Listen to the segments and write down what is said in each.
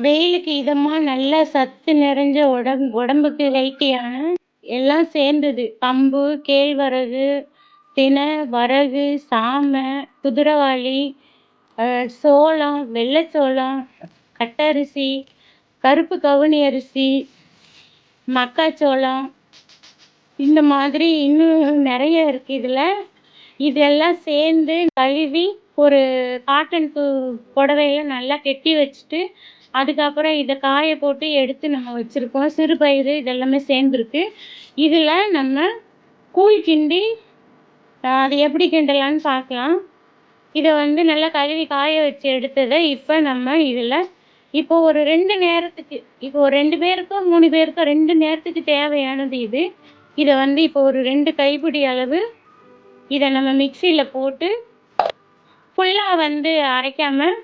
வெயிலுக்கு இதமாக நல்ல சத்து நிறைஞ்ச உடம் உடம்புக்கு ஹெல்த்தியான எல்லாம் சேர்ந்தது. கம்பு கேழ்வரகு தினை வரகு சாமை குதிரைவாலி சோளம் வெள்ளை சோளம் கட்டரிசி கருப்பு கவுனி அரிசி மக்காச்சோளம் இந்த மாதிரி இன்னும் நிறைய இருக்குது இதில். இதெல்லாம் சேர்ந்து கழுவி ஒரு காட்டன் புடவைய புடவையில நல்லா கட்டி வச்சுட்டு அதுக்கப்புறம் இதை காய போட்டு எடுத்து நம்ம வச்சுருக்கோம். சிறுபயிறு இதெல்லாமே சேர்ந்துருக்கு. இதில் நம்ம கூழ் கிண்டி அது எப்படி கிண்டலான்னு பார்க்கலாம். இதை வந்து நல்லா கழுவி காய வச்சு எடுத்ததை இப்போ நம்ம இதில் இப்போ ஒரு ரெண்டு நேரத்துக்கு இப்போ ஒரு ரெண்டு பேருக்கோ மூணு பேருக்கோ ரெண்டு நேரத்துக்கு தேவையானது இது. இதை வந்து இப்போ ஒரு ரெண்டு கைப்பிடி அளவு இதை நம்ம மிக்சியில் போட்டு ஃபுல்லாக வந்து அரைக்காமல்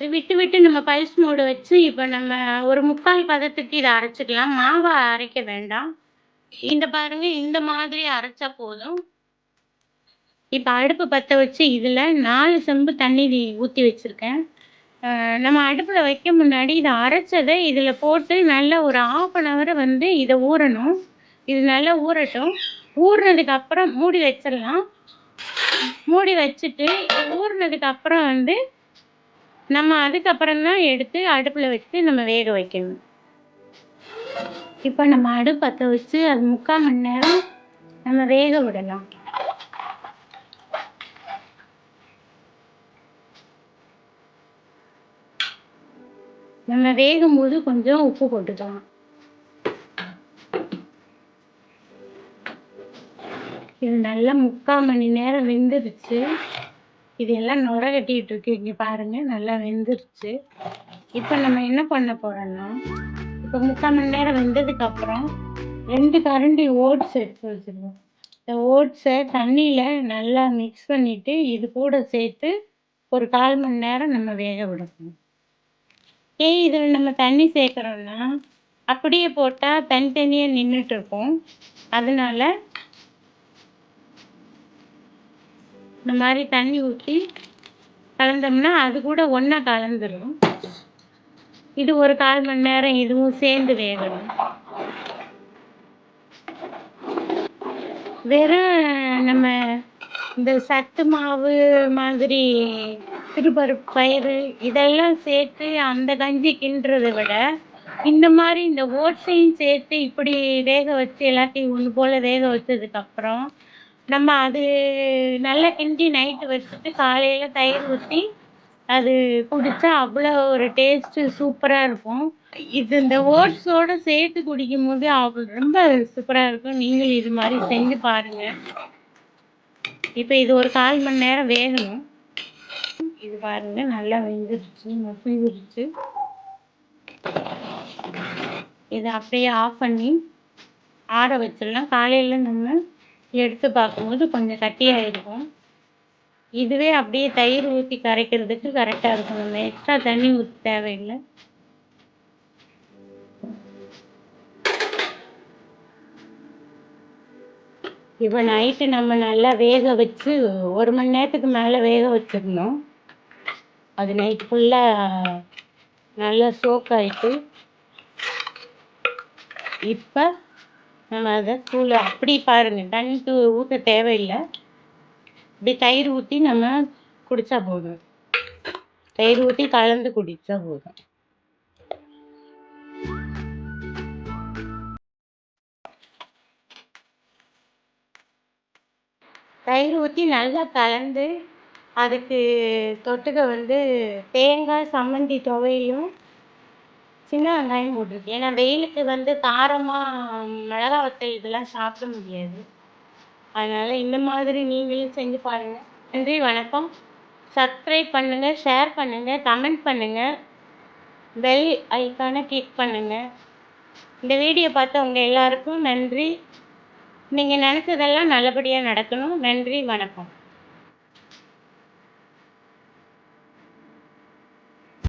விட்டு விட்டு நம்ம பல்ஸ் மூடு வச்சு இப்போ நம்ம ஒரு முக்கால் பதத்துக்கு இதை அரைச்சிக்கலாம். மாவை அரைக்க வேண்டாம். இந்த பாருங்க இந்த மாதிரி அரைச்சா போதும். இப்போ அடுப்பு பற்ற வச்சு இதில் நாலு செம்பு தண்ணி ஊற்றி வச்சுருக்கேன். நம்ம அடுப்பில் வைக்க முன்னாடி இதை அரைச்சதை இதில் போட்டு நல்லா ஒரு ஆஃப் அன் ஹவர் வந்து இதை ஊறணும். இது நல்லா ஊறட்டும். ஊறினதுக்கு அப்புறம் மூடி வச்சிடலாம். மூடி வச்சுட்டு ஊறினதுக்கு அப்புறம் வந்து நம்ம அதுக்கப்புறம் தான் எடுத்து அடுப்பில் வச்சு நம்ம வேக வைக்கணும். இப்போ நம்ம அடுப்பத்தை வச்சு அது முக்கால் மணி நேரம் நம்ம வேக விடலாம். நம்ம வேகும் போது கொஞ்சம் உப்பு போட்டுக்கலாம். இது நல்லா முக்கால் மணி நேரம் வெந்துருச்சு. இது எல்லாம் நுர கட்டிகிட்டு இருக்கு. இங்கே பாருங்கள் நல்லா வெந்துருச்சு. இப்போ நம்ம என்ன பண்ண போகிறோன்னா இப்போ முக்கால் மணி நேரம் வெந்ததுக்கப்புறம் ரெண்டு கரண்டி ஓட்ஸ் எடுத்து வச்சிருக்கோம். இந்த ஓட்ஸை தண்ணியில் நல்லா மிக்ஸ் பண்ணிவிட்டு இது கூட சேர்த்து ஒரு கால் மணி நேரம் நம்ம வேக விடணும். ஏன் இதில் நம்ம தண்ணி சேர்க்குறோன்னா அப்படியே போட்டால் தனித்தனியாக நின்றுட்டு இருக்கும். அதனால இந்த மாதிரி தண்ணி ஊற்றி கலந்தோம்னா அது கூட ஒன்றா கலந்துடும் இது ஒரு கால் மணி நேரம் இதுவும் சேர்ந்து வேகணும். வெறும் நம்ம இந்த சத்து மாவு மாதிரி திருப்பருப்பு பயிறு இதெல்லாம் சேர்த்து அந்த கஞ்சி கிண்டுறதை விட இந்த மாதிரி இந்த ஓட்ஸையும் சேர்த்து இப்படி வேக வச்சு எல்லாத்தையும் ஒன்று போல் வேக வச்சதுக்கப்புறம் நம்ம அது நல்லா கிண்டி நைட்டு வச்சுட்டு காலையில் தயிர் ஊற்றி அது குடித்தா அவ்வளோ ஒரு டேஸ்ட்டு சூப்பராக இருக்கும். இது இந்த ஓட்ஸோடு சேர்த்து குடிக்கும் போது அவ்வளோ ரொம்ப சூப்பராக இருக்கும். நீங்களும் இது மாதிரி செஞ்சு பாருங்கள் இப்போ இது ஒரு கால் மணி நேரம் வேகணும். இது பாருங்கள் நல்லா வெந்துருச்சு மசிந்துருச்சு இதை அப்படியே ஆஃப் பண்ணி ஆற வச்சிடலாம். காலையில் நம்ம எடுத்து பார்க்கும்போது கொஞ்சம் கட்டியாக இருக்கும் இதுவே அப்படியே தயிர் ஊற்றி கரைக்கிறதுக்கு கரெக்டாக இருக்கும். நம்ம எக்ஸ்ட்ரா தண்ணி ஊற்ற தேவையில்லை. இப்போ நைட்டு நம்ம நல்லா வேக வச்சு ஒரு மணி நேரத்துக்கு மேலே வேக வச்சிருந்தோம். அது நைட் ஃபுல்லாக நல்லா சோக் ஆகிட்டு இப்போ நம்ம அதை தூள் அப்படி பாருங்கள் தண்ணி தூ ஊற்ற தேவையில்லை. இப்படி தயிர் ஊற்றி நம்ம குடித்தா போதும். தயிர் ஊற்றி கலந்து குடித்தா போதும். தயிர் ஊற்றி நல்லா கலந்து அதுக்கு தொட்டுக்க வந்து தேங்காய் சம்மந்தி துவையும் சின்ன வெங்காயம் போட்டிருக்கேன் ஏன்னா வெயிலுக்கு வந்து காரமாக மிளகா வத்தல் இதெல்லாம் சாப்பிட முடியாது. அதனால் இந்த மாதிரி நீங்களும் செஞ்சு பாருங்கள் நன்றி வணக்கம். சப்ஸ்கிரைப் பண்ணுங்கள் ஷேர் பண்ணுங்கள் கமெண்ட் பண்ணுங்கள் பெல் ஐக்கானை கிளிக் பண்ணுங்கள் இந்த வீடியோ பார்த்தவங்க எல்லாருக்கும் நன்றி. நீங்கள் நினச்சதெல்லாம் நல்லபடியாக நடக்கணும். நன்றி வணக்கம்.